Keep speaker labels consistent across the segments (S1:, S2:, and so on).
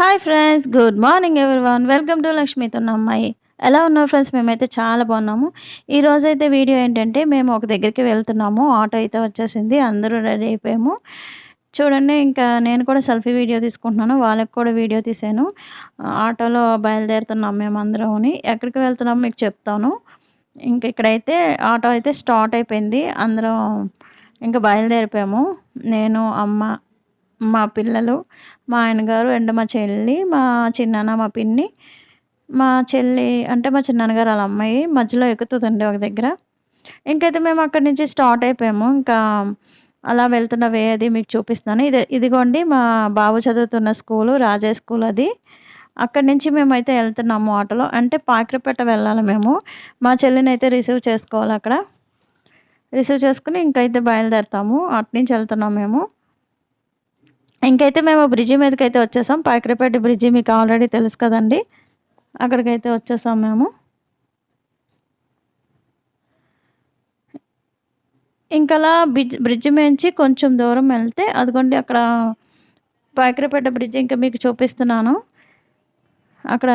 S1: Hi friends good morning one welcome to లక్ష్మితో అమ్మాయి ఎలా ఉన్నారు ఫ్రెండ్స్ మేమైతే చాలా బాగున్నాము. ఈరోజు అయితే వీడియో ఏంటంటే మేము ఒక దగ్గరికి వెళ్తున్నాము. ఆటో అయితే వచ్చేసింది. అందరూ రెడీ అయిపోయాము. చూడండి ఇంకా నేను కూడా సెల్ఫీ వీడియో తీసుకుంటున్నాను. వాళ్ళకి కూడా వీడియో తీసాను. ఆటోలో బయలుదేరుతున్నాం మేము అందరం ఎక్కడికి వెళ్తున్నాము మీకు చెప్తాను. ఇంక ఇక్కడైతే ఆటో అయితే స్టార్ట్ అయిపోయింది. అందరం ఇంకా బయలుదేరిపోయాము. నేను అమ్మ మా పిల్లలు మా ఆయన గారు అండ్ మా చెల్లి మా చిన్నాన్న మా పిన్ని మా చెల్లి అంటే మా చిన్నాన్నగారు వాళ్ళ అమ్మాయి మధ్యలో ఎక్కుతుందండి ఒక దగ్గర. ఇంకైతే మేము అక్కడి నుంచి స్టార్ట్ అయిపోయాము. ఇంకా అలా వెళ్తున్న వే అది మీకు చూపిస్తాను ఇది ఇదిగోండి మా బాబు చదువుతున్న స్కూలు రాజే స్కూల్ అది. అక్కడి నుంచి మేమైతే వెళ్తున్నాము ఆటోలో. అంటే పాకిరపేట వెళ్ళాలి మేము. మా చెల్లిని అయితే రిసీవ్ చేసుకోవాలి అక్కడ. రిసీవ్ చేసుకుని ఇంకైతే బయలుదేరుతాము. అటు నుంచి వెళ్తున్నాం మేము. ఇంకైతే మేము బ్రిడ్జి మీదకి అయితే వచ్చేసాం. పాకిరిపేట బ్రిడ్జి మీకు ఆల్రెడీ తెలుసు కదండి. అక్కడికైతే వచ్చేసాం మేము. ఇంకలా బ్రిడ్జ్ బ్రిడ్జి నుంచి కొంచెం దూరం వెళ్తే అదిగోండి అక్కడ పాకిరిపేట బ్రిడ్జ్ ఇంకా మీకు చూపిస్తున్నాను. అక్కడ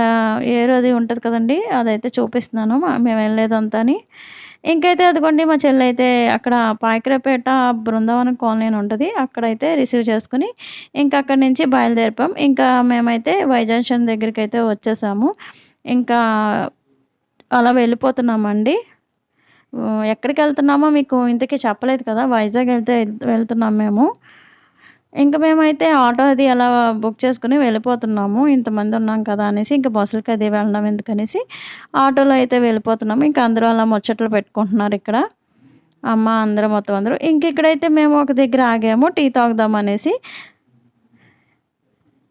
S1: ఏరు అది ఉంటుంది కదండి అదైతే చూపిస్తున్నాను. మేము వెళ్ళేదంతా ఇంకైతే అదిగోండి మా చెల్లి అయితే అక్కడ పాయకరపేట బృందావనం కాలనీ అని ఉంటుంది. అక్కడైతే రిసీవ్ చేసుకుని ఇంకా అక్కడి నుంచి బయలుదేరిపాం ఇంకా మేమైతే వైజంక్షన్ దగ్గరికి అయితే వచ్చేసాము. ఇంకా అలా వెళ్ళిపోతున్నామండి. ఎక్కడికి వెళ్తున్నామో మీకు ఇంతకీ చెప్పలేదు కదా వైజాగ్ వెళ్తే వెళ్తున్నాం మేము. ఇంకా మేమైతే ఆటో అది అలా బుక్ చేసుకుని వెళ్ళిపోతున్నాము. ఇంతమంది ఉన్నాం కదా అనేసి ఇంకా బస్సులకి అది వెళ్ళడం ఎందుకనేసి ఆటోలో అయితే వెళ్ళిపోతున్నాము. ఇంకా అందరూ అలా ముచ్చట్లు పెట్టుకుంటున్నారు ఇక్కడ. అమ్మ అందరూ మొత్తం అందరూ. ఇంక ఇక్కడైతే మేము ఒక దగ్గర ఆగాము. టీ తాగుదాం అనేసి.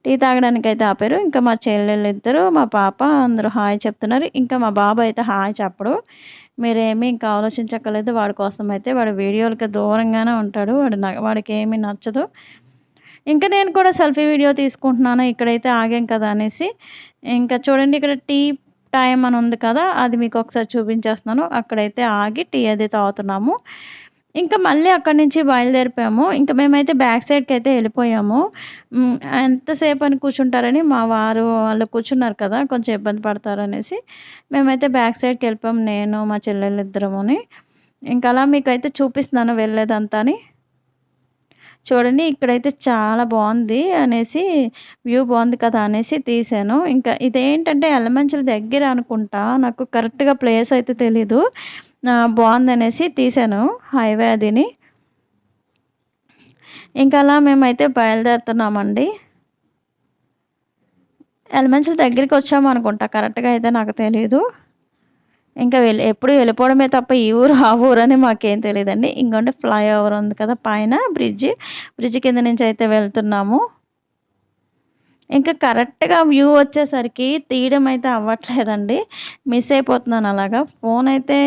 S1: టీ తాగడానికి అయితే ఆపారు. ఇంకా మా చెల్లెళ్ళు ఇద్దరు మా పాప అందరూ హాయ్ చెప్తున్నారు. ఇంకా మా బాబు అయితే హాయ్ చెప్పడు. మీరేమీ ఇంకా ఆలోచించక్కర్లేదు. వాడి కోసం అయితే వాడు వీడియోలకి దూరంగానే ఉంటాడు. వాడు వాడికి ఏమీ నచ్చదు. ఇంకా నేను కూడా సెల్ఫీ వీడియో తీసుకుంటున్నాను ఇక్కడైతే ఆగాం కదా అనేసి. ఇంకా చూడండి ఇక్కడ టీ టైం అని ఉంది కదా అది మీకు ఒకసారి చూపించేస్తున్నాను. అక్కడైతే ఆగి టీ అది తాగుతున్నాము. ఇంకా మళ్ళీ అక్కడి నుంచి బయలుదేరిపోయాము. ఇంకా మేమైతే బ్యాక్ సైడ్కి అయితే వెళ్ళిపోయాము. ఎంతసేపు అని కూర్చుంటారని మా వారు వాళ్ళు కూర్చున్నారు కదా కొంచెం ఇబ్బంది పడతారనేసి మేమైతే బ్యాక్ సైడ్కి వెళ్ళిపోయాము నేను మా చెల్లెలు ఇద్దరముని ఇంకా అలా మీకు అయితే చూపిస్తున్నాను వెళ్ళేదంతా అని. చూడండి ఇక్కడైతే చాలా బాగుంది అనేసి వ్యూ బాగుంది కదా అనేసి తీసాను. ఇంకా ఇదేంటంటే ఎల్లమంచుల దగ్గర అనుకుంటా నాకు కరెక్ట్గా ప్లేస్ అయితే తెలీదు. బాగుంది అనేసి తీసాను హైవే అదిని. ఇంకా అలా మేమైతే బయలుదేరుతున్నామండి. ఎలమంచుల దగ్గరికి వచ్చాము అనుకుంటా కరెక్ట్గా అయితే నాకు తెలీదు. ఇంకా వెళ్ళి ఎప్పుడు వెళ్ళిపోవడమే తప్ప ఈ ఊరు ఆ ఊరు అని మాకేం తెలియదండి. ఇంకొంటే ఫ్లైఓవర్ ఉంది కదా పైన బ్రిడ్జి. బ్రిడ్జ్ కింద నుంచి అయితే వెళ్తున్నాము. ఇంకా కరెక్ట్గా వ్యూ వచ్చేసరికి తీయడం అయితే అవ్వట్లేదండి. మిస్ అయిపోతున్నాను అలాగా. ఫోన్ అయితే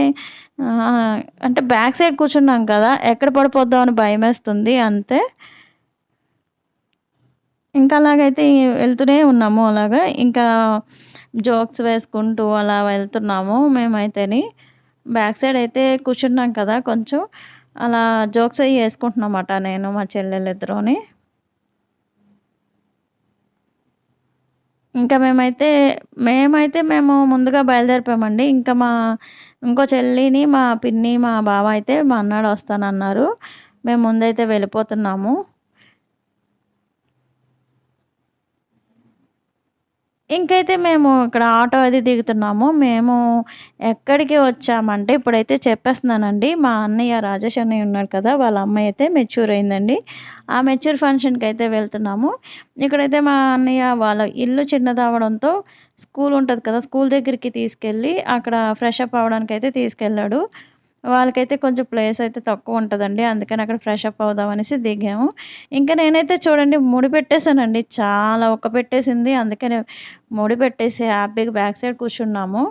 S1: అంటే బ్యాక్ సైడ్ కూర్చున్నాం కదా ఎక్కడ పడిపోద్దాం అని భయం వేస్తుంది అంతే. ఇంకా అలాగైతే వెళ్తూనే ఉన్నాము అలాగా. ఇంకా జోక్స్ వేసుకుంటూ అలా వెళ్తున్నాము మేమైతేని. బ్యాక్ సైడ్ అయితే కూర్చున్నాం కదా కొంచెం. అలా జోక్స్ అవి వేసుకుంటున్నామట నేను మా చెల్లెలు ఇంకా మేమైతే మేమైతే మేము ముందుగా బయలుదేరిపోయామండి. ఇంకా మా ఇంకో చెల్లిని మా పిన్ని మా బావ అయితే మా అన్నాడు వస్తానన్నారు. మేము ముందైతే వెళ్ళిపోతున్నాము. ఇంకైతే మేము ఇక్కడ ఆటో అది దిగుతున్నాము. మేము ఎక్కడికి వచ్చామంటే ఇప్పుడైతే చెప్పేస్తున్నానండి. మా అన్నయ్య రాజేష్ అన్నయ్య ఉన్నాడు కదా వాళ్ళ అమ్మాయి అయితే మెచ్యూర్ అయిందండి. ఆ మెచ్యూర్ ఫంక్షన్కి అయితే వెళ్తున్నాము. ఇక్కడైతే మా అన్నయ్య వాళ్ళ ఇల్లు చిన్నదవడంతో స్కూల్ ఉంటుంది కదా స్కూల్ దగ్గరికి తీసుకెళ్ళి అక్కడ ఫ్రెష్ అప్ అవ్వడానికి అయితే తీసుకెళ్ళాడు. వాళ్ళకైతే కొంచెం ప్లేస్ అయితే తక్కువ ఉంటుందండి. అందుకని అక్కడ ఫ్రెష్ అప్ అవుదామనేసి దిగాము. ఇంకా నేనైతే చూడండి ముడి పెట్టేశానండి. చాలా ఒక్క పెట్టేసింది. అందుకని ముడి పెట్టేసి హ్యాపీగా బ్యాక్ సైడ్ కూర్చున్నాము.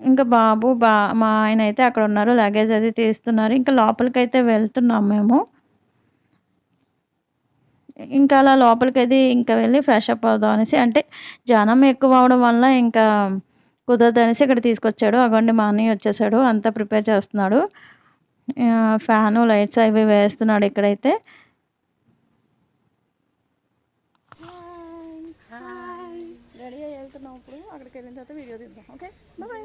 S1: ఇంకా బాబు బా మా ఆయన అయితే అక్కడ ఉన్నారు. లగేజ్ అది తీస్తున్నారు. ఇంకా లోపలికైతే వెళ్తున్నాం మేము. ఇంకా అలా లోపలికి అది ఇంకా వెళ్ళి ఫ్రెష్ అప్ అవుదాం అనేసి అంటే జనం ఎక్కువ అవడం వల్ల ఇంకా కుదరదనేసి ఇక్కడ తీసుకొచ్చాడు. అగోండి మా అన్నయ్య వచ్చేసాడు. అంతా ప్రిపేర్ చేస్తున్నాడు. ఫ్యాను లైట్స్ అవి వేస్తున్నాడు ఇక్కడైతే.
S2: అక్కడికి వెళ్ళిన తర్వాత వీడియో తీద్దాం. ఓకే? బాయ్.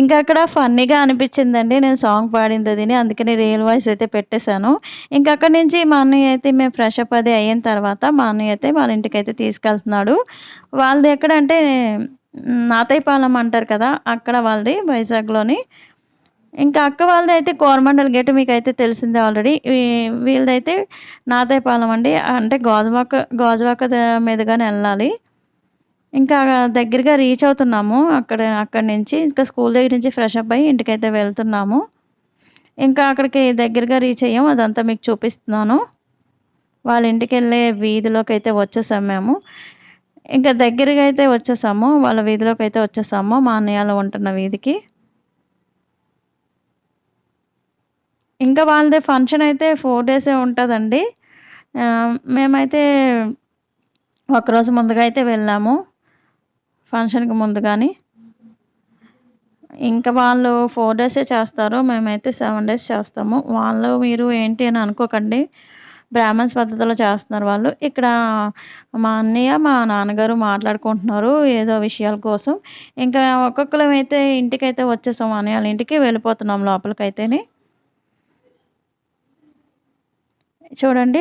S1: ఇంకా అక్కడ ఫన్నీగా అనిపించిందండి. నేను సాంగ్ పాడింది అదిని. అందుకని రియల్ వాయిస్ అయితే పెట్టేశాను. ఇంకా అక్కడి నుంచి మా అన్నయ్య అయితే మేము ఫ్రెష్ అప్ అది అయిన తర్వాత మా అన్నయ్య అయితే వాళ్ళ ఇంటికి అయితే తీసుకెళ్తున్నాడు. వాళ్ళది ఎక్కడంటే నాతయ్యపాలెం అంటారు కదా అక్కడ వాళ్ళది వైజాగ్లోని. ఇంకా అక్క వాళ్ళది అయితే కోరమండల్ గేట్ మీకు అయితే తెలిసిందే ఆల్రెడీ. వీళ్ళదైతే నాతయ్యపాలెం అండి. అంటే గాజువాక గాజువాక మీదుగానే వెళ్ళాలి. ఇంకా దగ్గరగా రీచ్ అవుతున్నాము. అక్కడ అక్కడి నుంచి ఇంకా స్కూల్ దగ్గర నుంచి ఫ్రెష్ అప్ అయ్యి ఇంటికైతే వెళ్తున్నాము. ఇంకా అక్కడికి దగ్గరగా రీచ్ అయ్యాము. అదంతా మీకు చూపిస్తున్నాను. వాళ్ళ ఇంటికి వెళ్ళే వీధిలోకి అయితే వచ్చేసాము మేము. ఇంకా దగ్గరగా అయితే వచ్చేసాము. వాళ్ళ వీధిలోకి అయితే వచ్చేసాము. మా అన్నయ్యలో ఉంటున్న వీధికి. ఇంకా వాళ్ళది ఫంక్షన్ అయితే ఫోర్ డేసే ఉంటుందండి. మేమైతే ఒకరోజు ముందుగా అయితే వెళ్ళాము. ఫంక్షన్కి ముందు కానీ ఇంకా వాళ్ళు ఫోర్ డేసే చేస్తారు. మేమైతే సెవెన్ డేస్ చేస్తాము. వాళ్ళు మీరు ఏంటి అని అనుకోకండి. బ్రాహ్మణ్స్ పద్ధతిలో చేస్తున్నారు వాళ్ళు. ఇక్కడ మా అన్నయ్య మా నాన్నగారు మాట్లాడుకుంటున్నారు ఏదో విషయాల కోసం. ఇంకా ఒక్కొక్కరం అయితే ఇంటికైతే వచ్చేసాం అన్నయ్య. వాళ్ళ ఇంటికి వెళ్ళిపోతున్నాం లోపలికైతేనే. చూడండి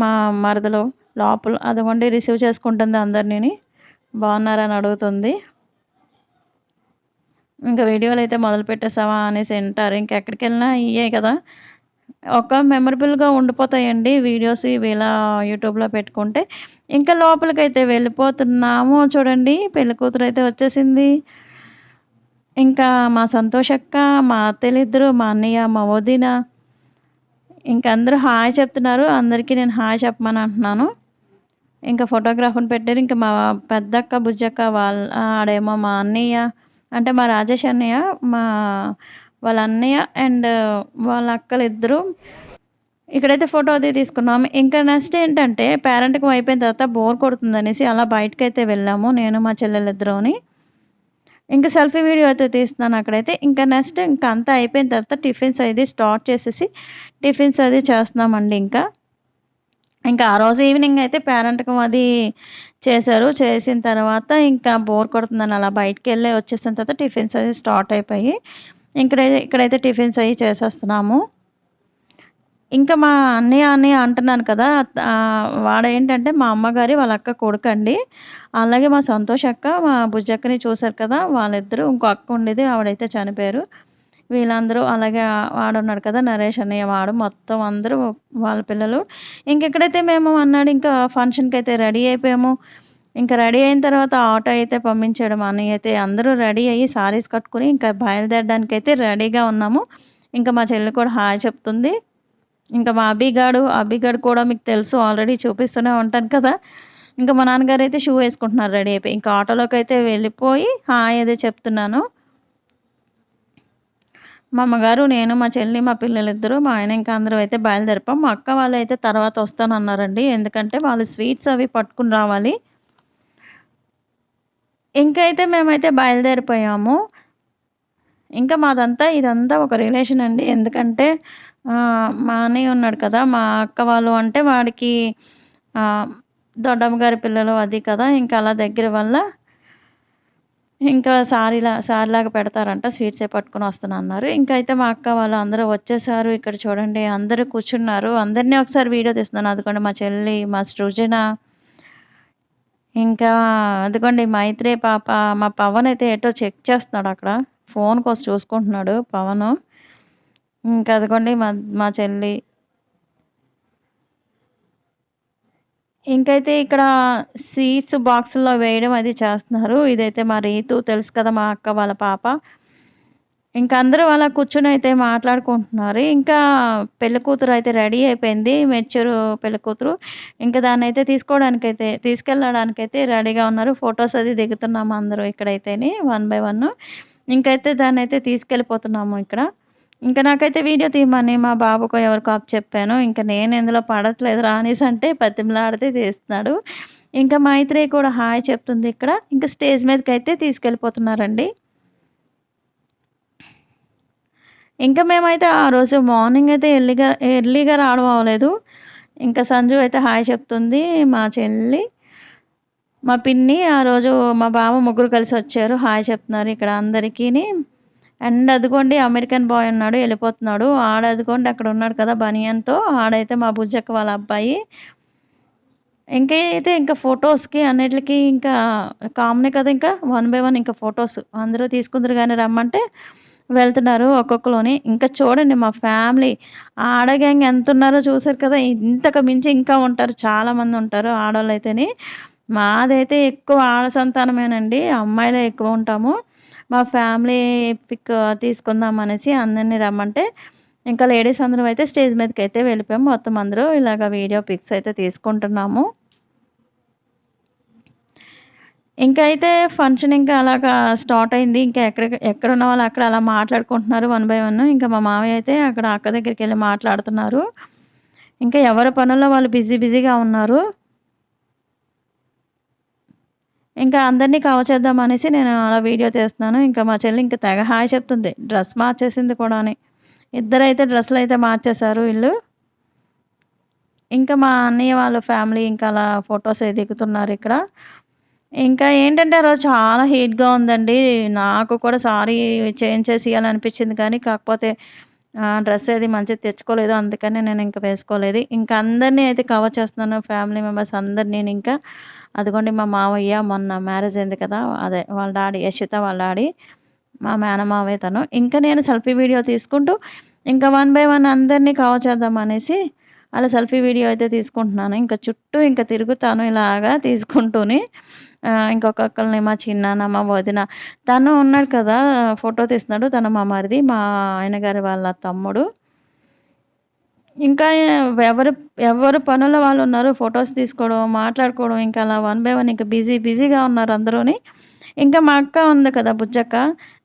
S1: మా మరదలు లోపల అదిగోండి రిసీవ్ చేసుకుంటుంది అందరినీ బాగున్నారని అడుగుతుంది. ఇంకా వీడియోలు అయితే మొదలు పెట్టేసావా అనేసి వింటారు ఇంకెక్కడికి వెళ్ళినా ఇవే కదా. ఒక మెమరబుల్గా ఉండిపోతాయండి వీడియోస్ ఇవి ఇలా యూట్యూబ్లో పెట్టుకుంటే. ఇంకా లోపలికి అయితే వెళ్ళిపోతున్నాము చూడండి. పెళ్ళి కూతురు అయితే వచ్చేసింది. ఇంకా మా సంతోషక్క మా అత్తలిద్దరు మా అన్నయ్య మా వదిన. ఇంకా అందరూ హాయ్ చెప్తున్నారు. అందరికీ నేను హాయ్ చెప్పమని అంటున్నాను. ఇంకా ఫోటోగ్రాఫర్ని పెట్టారు. ఇంకా మా పెద్దక్క బుజ్జక్క వాళ్ళ ఆడేమో మా అన్నయ్య అంటే మా రాజేష్ అన్నయ్య మా వాళ్ళ అన్నయ్య అండ్ వాళ్ళ అక్కలు ఇద్దరు. ఇక్కడైతే ఫోటో అది తీసుకున్నాము ఇంకా నెక్స్ట్ ఏంటంటే పేరెంట్కి అయిపోయిన తర్వాత బోర్ కొడుతుంది అనేసి అలా బయటకు అయితే వెళ్ళాము నేను మా చెల్లెలిద్దరుని. ఇంకా సెల్ఫీ వీడియో అయితే తీస్తున్నాను అక్కడైతే. ఇంకా నెక్స్ట్ ఇంకా అంతా అయిపోయిన తర్వాత టిఫిన్స్ అది స్టార్ట్ చేసేసి టిఫిన్స్ అది చేస్తున్నామండి ఇంకా. ఇంకా ఆ రోజు ఈవినింగ్ అయితే పేరెంట్కి అది చేశారు. చేసిన తర్వాత ఇంకా బోర్ కొడుతుందని అలా బయటికి వెళ్ళి వచ్చేసిన తర్వాత టిఫిన్స్ అది స్టార్ట్ అయిపోయి ఇక్కడ ఇక్కడైతే టిఫిన్స్ అవి చేసేస్తున్నాము. ఇంకా మా అన్నయ్య అన్నయ్య అంటున్నాను కదా వాడేంటంటే మా అమ్మగారి వాళ్ళ అక్క కొడుకండి అలాగే మా సంతోష్ అక్క మా బుజ్జక్కని చూశారు కదా వాళ్ళిద్దరూ ఇంకో అక్క ఉండేది ఆవిడైతే చనిపోయారు. వీళ్ళందరూ అలాగే వాడున్నాడు కదా నరేష్ అన్నయ్య వాడు. మొత్తం అందరూ వాళ్ళ పిల్లలు. ఇంకెక్కడైతే మేము అన్నాడు ఇంకా ఫంక్షన్కి అయితే రెడీ అయిపోయాము. ఇంకా రెడీ అయిన తర్వాత ఆటో అయితే పంపించాడు మా అన్నయ్య అయితే. అందరూ రెడీ అయ్యి సారీస్ కట్టుకుని ఇంకా బయలుదేరడానికి అయితే రెడీగా ఉన్నాము. ఇంకా మా చెల్లి కూడా హాయ్ చెప్తుంది. ఇంకా మా అబ్బిగాడు అబ్బిగాడు కూడా మీకు తెలుసు ఆల్రెడీ చూపిస్తూనే ఉంటాను కదా. ఇంకా మా నాన్నగారు అయితే షూ వేసుకుంటున్నారు రెడీ అయిపోయి. ఇంకా ఆటోలోకి అయితే వెళ్ళిపోయి హాయ్ అదే చెప్తున్నాను. మా అమ్మగారు నేను మా చెల్లి మా పిల్లలిద్దరూ మా ఆయన ఇంకా అందరూ అయితే బయలుదేరిపాం. మా అక్క వాళ్ళు అయితే తర్వాత వస్తానన్నారండి. ఎందుకంటే వాళ్ళు స్వీట్స్ అవి పట్టుకుని రావాలి. ఇంకైతే మేమైతే బయలుదేరిపోయాము. ఇంకా మాదంతా ఇదంతా ఒక రిలేషన్ అండి. ఎందుకంటే మా అన్నయ్య ఉన్నాడు కదా మా అక్క వాళ్ళు అంటే వాడికి దొడ్డమ్మ గారి పిల్లలు అది కదా ఇంకా అలా దగ్గర వల్ల ఇంకా సారీలా సారీలాగా పెడతారంట స్వీట్సే పట్టుకొని వస్తున్నా అన్నారు. ఇంకా అయితే మా అక్క వాళ్ళు అందరూ వచ్చేసారు ఇక్కడ చూడండి అందరూ కూర్చున్నారు. అందరినీ ఒకసారి వీడియో తీస్తున్నాను. అదిగోండి మా చెల్లి మా సృజన ఇంకా అదిగోండి మైత్రి పాప మా పవన్ అయితే ఏటో చెక్ చేస్తున్నాడు అక్కడ. ఫోన్ కోసం చూసుకుంటున్నాడు పవన్. ఇంకా అదిగోండి మా మా చెల్లి ఇంకైతే ఇక్కడ స్వీట్స్ బాక్సుల్లో వేయడం అది చేస్తున్నారు. ఇదైతే మా రీతు తెలుసు కదా మా అక్క వాళ్ళ పాప. ఇంకా అందరూ అలా కూర్చొని అయితే మాట్లాడుకుంటున్నారు. ఇంకా పెళ్ళి కూతురు అయితే రెడీ అయిపోయింది మెచ్చూరు పెళ్ళి కూతురు. ఇంకా దాన్ని అయితే తీసుకోవడానికైతే తీసుకెళ్ళడానికైతే రెడీగా ఉన్నారు. ఫొటోస్ అది దిగుతున్నాము అందరూ ఇక్కడైతేనే వన్ బై వన్. ఇంకైతే దాన్ని అయితే తీసుకెళ్ళిపోతున్నాము ఇక్కడ. ఇంకా నాకైతే వీడియో తీయమని మా బాబుకు ఎవరికో అప్ చెప్పాను. ఇంకా నేను ఎందులో పడట్లేదు రానీస్ అంటే పత్తిమలాడితే తీస్తున్నాడు. ఇంకా మైత్రి కూడా హాయ్ చెప్తుంది ఇక్కడ. ఇంకా స్టేజ్ మీదకి అయితే తీసుకెళ్ళిపోతున్నారండి. ఇంకా మేమైతే ఆ రోజు మార్నింగ్ అయితే ఎర్లీగా ఎర్లీగా రావడం అవ్వలేదు. ఇంకా సంజు అయితే హాయ్ చెప్తుంది మా చెల్లి మా పిన్ని. ఆ రోజు మా బావ ముగ్గురు కలిసి వచ్చారు. హాయ్ చెప్తున్నారు ఇక్కడ అందరికీ అండ్ అదిగోండి అమెరికన్ బాయ్ ఉన్నాడు వెళ్ళిపోతున్నాడు. ఆడ అదిగోండి అక్కడ ఉన్నాడు కదా బనియన్తో. ఆడైతే మా బుజ్జక్క వాళ్ళ అబ్బాయి. ఇంకా అయితే ఇంకా ఫొటోస్కి అన్నిటికి ఇంకా కామనే కదా ఇంకా వన్ బై వన్ ఇంకా ఫొటోస్. అందరూ తీసుకుందరు కానీ రమ్మంటే వెళ్తున్నారు ఒక్కొక్కలోని. ఇంకా చూడండి మా ఫ్యామిలీ. ఆడ గ్యాంగ్ ఎంత ఉన్నారో చూసారు కదా ఇంతకు మించి ఇంకా ఉంటారు చాలామంది ఉంటారు ఆడవాళ్ళు అయితేనే మాదైతే ఎక్కువ ఆడ సంతానమేనండి అమ్మాయిలే ఎక్కువ ఉంటాము. మా ఫ్యామిలీ పిక్ తీసుకుందాం అనేసి అందరినీ రమ్మంటే ఇంకా లేడీస్ అందరం అయితే స్టేజ్ మీదకి అయితే వెళ్ళిపోయాము మొత్తం అందరూ ఇలాగ వీడియో పిక్స్ అయితే తీసుకుంటున్నాము. ఇంకా అయితే ఫంక్షన్ ఇంకా అలాగా స్టార్ట్ అయింది. ఇంకా ఎక్కడ ఎక్కడ ఉన్న వాళ్ళు అక్కడ అలా మాట్లాడుకుంటున్నారు వన్ బై వన్. ఇంకా మా మామయ్య అయితే అక్కడ అక్క దగ్గరికి వెళ్ళి మాట్లాడుతున్నారు. ఇంకా ఎవరి పనుల్లో వాళ్ళు బిజీ బిజీగా ఉన్నారు. ఇంకా అందరినీ కవర్ చేద్దాం అనేసి నేను అలా వీడియో తీస్తున్నాను. ఇంకా మా చెల్లి ఇంకా తెగ హాయ్ చెప్తుంది. డ్రెస్ మార్చేసింది కూడా అని. ఇద్దరైతే డ్రెస్సులు అయితే మార్చేశారు ఇల్లు. ఇంకా మా అన్నయ్య వాళ్ళ ఫ్యామిలీ ఇంకా అలా ఫొటోస్ అయితే దిగుతున్నారు ఇక్కడ. ఇంకా ఏంటంటే ఆ రోజు చాలా హీట్గా ఉందండి. నాకు కూడా సారీ చేంజ్ చేసి ఇవ్వాలనిపించింది కానీ కాకపోతే డ్రెస్ ఏది మంచిగా తెచ్చుకోలేదు అందుకని నేను ఇంకా వేసుకోలేదు. ఇంకా అందరినీ అయితే కవర్ చేస్తున్నాను ఫ్యామిలీ మెంబర్స్ అందరు నేను ఇంకా. అదిగోండి మా మావయ్య మొన్న మ్యారేజ్ అయింది కదా అదే వాళ్ళ డాడీ యశిత వాళ్ళ డాడీ మా మేనమావ తను. ఇంకా నేను సెల్ఫీ వీడియో తీసుకుంటూ ఇంకా వన్ బై వన్ అందరినీ కవర్ చేద్దాం అనేసి అలా సెల్ఫీ వీడియో అయితే తీసుకుంటున్నాను. ఇంకా చుట్టూ ఇంకా తిరుగుతాను ఇలాగా తీసుకుంటూనే. ఇంకొకరిని మా చిన్నాన్న మా వదిన. తను ఉన్నాడు కదా ఫోటో తీస్తున్నాడు తను మా మరిది మా ఆయన గారి వాళ్ళ తమ్ముడు. ఇంకా ఎవరు ఎవరు పనుల వాళ్ళు ఉన్నారు ఫొటోస్ తీసుకోవడం మాట్లాడుకోవడం ఇంకా అలా వన్ బై వన్ ఇంకా బిజీ బిజీగా ఉన్నారు అందరూని. ఇంకా మా అక్క ఉంది కదా బుజ్జక్క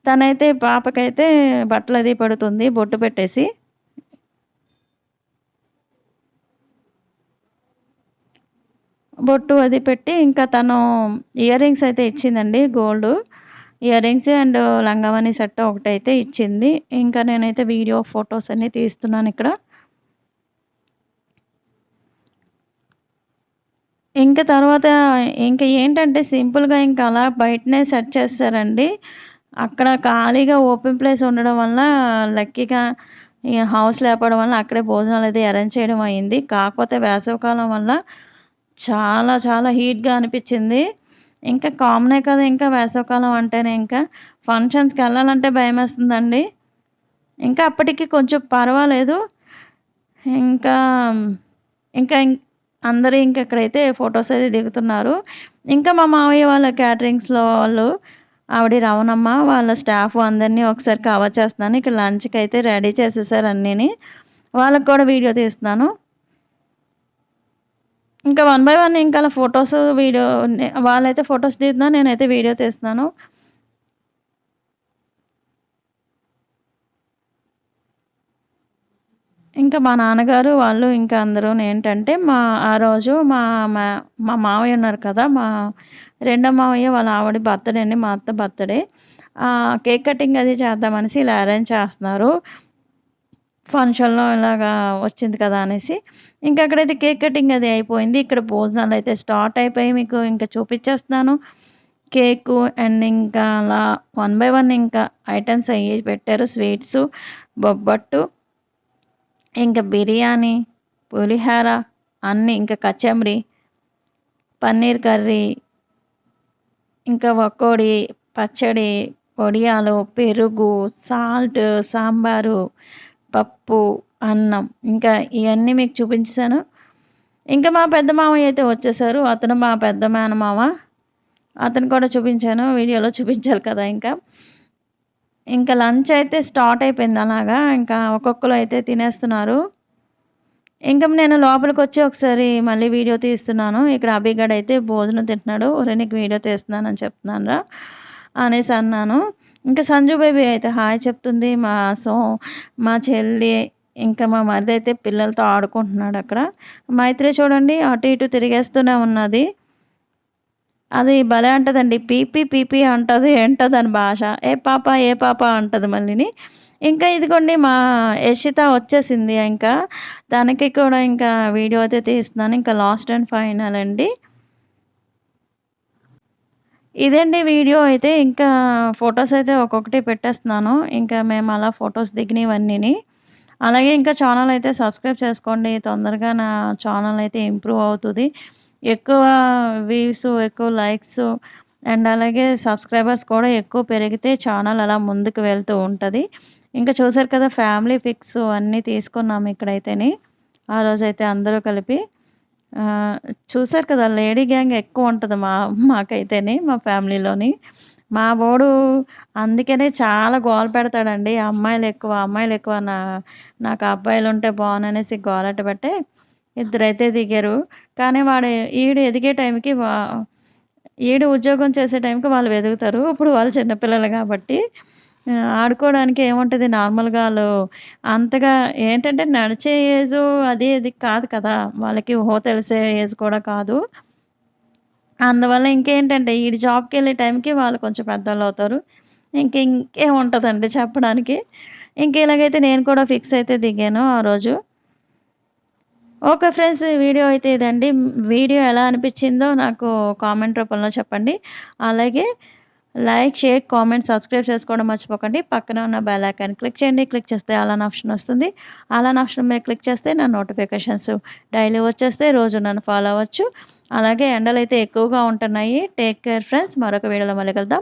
S1: తనైతే పాపకైతే బట్టలు అది పడుతుంది బొట్టు పెట్టేసి. బొట్టు అది పెట్టి ఇంకా తను ఇయర్ రింగ్స్ అయితే ఇచ్చిందండి గోల్డ్. ఇయర్ రింగ్స్ అండ్ లంగావని సెట్ ఒకటైతే ఇచ్చింది. ఇంకా నేనైతే వీడియో ఫొటోస్ అన్నీ తీస్తున్నాను ఇక్కడ. ఇంకా తర్వాత ఇంకా ఏంటంటే సింపుల్గా ఇంకా అలా బయటనే సెట్ చేస్తారండి. అక్కడ ఖాళీగా ఓపెన్ ప్లేస్ ఉండడం వల్ల లక్కీగా హౌస్ లేపడం వల్ల అక్కడే భోజనాలు అయితే అరేంజ్ చేయడం అయింది. కాకపోతే వేసవికాలం వల్ల చాలా చాలా హీట్గా అనిపించింది. ఇంకా కామనే కదా ఇంకా వేసవికాలం అంటేనే ఇంకా. ఫంక్షన్స్కి వెళ్ళాలంటే భయం వేస్తుందండి ఇంకా అప్పటికి కొంచెం పర్వాలేదు. ఇంకా ఇంకా అందరూ ఇంక ఇక్కడైతే ఫొటోస్ అయితే దిగుతున్నారు. ఇంకా మా మావయ్య వాళ్ళ క్యాటరింగ్స్లో వాళ్ళు ఆవిడ రవణమ్మ వాళ్ళ స్టాఫ్ అందరినీ ఒకసారి కవర్ చేస్తున్నాను. ఇక్కడ లంచ్కి అయితే రెడీ చేసేసారు అన్నీని. వాళ్ళకి కూడా వీడియో తీస్తున్నాను. ఇంకా వన్ బై వన్ ఇంకా అలా ఫొటోస్ వీడియో వాళ్ళైతే ఫొటోస్ తీస్తున్నా నేనైతే వీడియో తీస్తున్నాను. ఇంకా మా నాన్నగారు వాళ్ళు ఇంకా అందరూ ఏంటంటే మా ఆ రోజు మా మా మావయ్య ఉన్నారు కదా మా రెండో మావయ్య వాళ్ళ ఆవిడ బర్త్డే అండి మా అత్త బర్త్డే. కేక్ కటింగ్ అది చేద్దామనేసి ఇలా అరేంజ్ చేస్తున్నారు. ఫంక్షన్లో ఇలాగా వచ్చింది కదా అనేసి. ఇంకా అక్కడైతే కేక్ కటింగ్ అది అయిపోయింది. ఇక్కడ భోజనాలు అయితే స్టార్ట్ అయిపోయి మీకు ఇంకా చూపించేస్తున్నాను కేకు అండ్ ఇంకా అలా వన్ బై వన్ ఇంకా ఐటమ్స్ అయ్యి పెట్టారు. స్వీట్స్ బొబ్బట్టు ఇంకా బిర్యానీ పులిహార అన్నీ ఇంకా కచంబరి పన్నీర్ కర్రీ ఇంకా ఒక్కోడి పచ్చడి వడియాలు పెరుగు సాల్ట్ సాంబారు పప్పు అన్నం ఇంకా ఇవన్నీ మీకు చూపించాను ఇంకా మా పెద్ద మామయ్య అయితే వచ్చేసారు. అతను మా పెద్ద మేనమామ. అతను కూడా చూపించాను. వీడియోలో చూపించాలి కదా ఇంకా. ఇంకా లంచ్ అయితే స్టార్ట్ అయిపోయింది అలాగా. ఇంకా ఒక్కొక్కరు అయితే తినేస్తున్నారు. ఇంకా నేను లోపలికి వచ్చి ఒకసారి మళ్ళీ వీడియో తీస్తున్నాను. ఇక్కడ అభిగడ్ అయితే భోజనం తింటున్నాడు. ఒరే నీకు వీడియో తీస్తున్నాను అని చెప్తున్నాను రా. అనేసి అన్నాను ఇంకా సంజు బేబీ అయితే హాయ్ చెప్తుంది మా సో మా చెల్లి ఇంకా మా మరిది అయితే పిల్లలతో ఆడుకుంటున్నాడు అక్కడ మైత్రి చూడండి అటు ఇటు తిరిగేస్తూనే ఉన్నది అది భలే అంటదండి. పీపీ పీపీ అంటది. ఏంటో దాని భాష. ఏ పాప ఏ పాప అంటది మళ్ళీని. ఇంకా ఇదిగోండి మా యషిత వచ్చేసింది ఇంకా. దానికి కూడా ఇంకా వీడియో అయితే తీస్తున్నాను. ఇంకా లాస్ట్ అండ్ ఫైనల్ అండి. ఇదండి వీడియో అయితే ఇంకా ఫొటోస్ అయితే ఒక్కొక్కటి పెట్టేస్తున్నాను. ఇంకా మేము అలా ఫొటోస్ దిగినవన్నీ అలాగే ఇంకా ఛానల్ అయితే సబ్స్క్రైబ్ చేసుకోండి. తొందరగా నా ఛానల్ అయితే ఇంప్రూవ్ అవుతుంది ఎక్కువ వ్యూస్, ఎక్కువ లైక్స్ అండ్ అలాగే సబ్స్క్రైబర్స్ కూడా ఎక్కువ పెరిగితే ఛానల్ అలా ముందుకు వెళ్తూ ఉంటుంది ఇంకా చూసారు కదా ఫ్యామిలీ పిక్స్ అన్నీ తీసుకున్నాము ఇక్కడైతేనే ఆ రోజైతే అందరూ కలిపి. చూశారు చూసారు కదా లేడీ గ్యాంగ్ ఎక్కువ ఉంటుంది మా మాకైతేనే మా ఫ్యామిలీలోని. మా వాడు అందుకనే చాలా గోల పెడతాడండి. అమ్మాయిలు ఎక్కువ అమ్మాయిలు ఎక్కువ నా నాకు అబ్బాయిలుంటే బాగుననేసి గోలట పెట్టే ఇద్దరైతే దిగారు. కానీ వాడు ఈడు ఎదిగే టైంకి వా ఈడు ఉద్యోగం చేసే టైంకి వాళ్ళు ఎదుగుతారు. ఇప్పుడు వాళ్ళు చిన్నపిల్లలు కాబట్టి ఆడుకోవడానికి ఏముంటది నార్మల్‌గా వాళ్ళు అంతగా ఏంటంటే నడిచే ఏజ్ అది ఇది కాదు కదా! వాళ్ళకి ఊహ తెలిసే ఏజ్ కూడా కాదు. అందువల్ల ఇంకేంటంటే ఈడి జాబ్కి వెళ్ళే టైంకి వాళ్ళు కొంచెం పెద్దోళ్ళవుతారు. ఇంక ఇంకేముంటదండి చెప్పడానికి. ఇంక ఇలాగైతే నేను కూడా ఫిక్స్ అయితే దిగాను ఆ రోజు. Okay friends. వీడియో అయితే ఇదండి. వీడియో ఎలా అనిపించిందో నాకు కామెంట్ రూపంలో చెప్పండి. అలాగే లైక్, షేర్, కామెంట్, సబ్స్క్రైబ్ చేసుకోవడం మర్చిపోకండి. పక్కన ఉన్న బెల్ ఐకాన్ క్లిక్ చేయండి. క్లిక్ చేస్తే అలాన్ ఆప్షన్ వస్తుంది. అలాన్ ఆప్షన్ మీద క్లిక్ చేస్తే నా నోటిఫికేషన్స్ డైలీ వచ్చేస్తే రోజు నన్ను ఫాలో అవ్వచ్చు. అలాగే ఎండలైతే ఎక్కువగా ఉంటున్నాయి. Take care friends. మరొక వీడియోలో మళ్ళీ కలుద్దాం.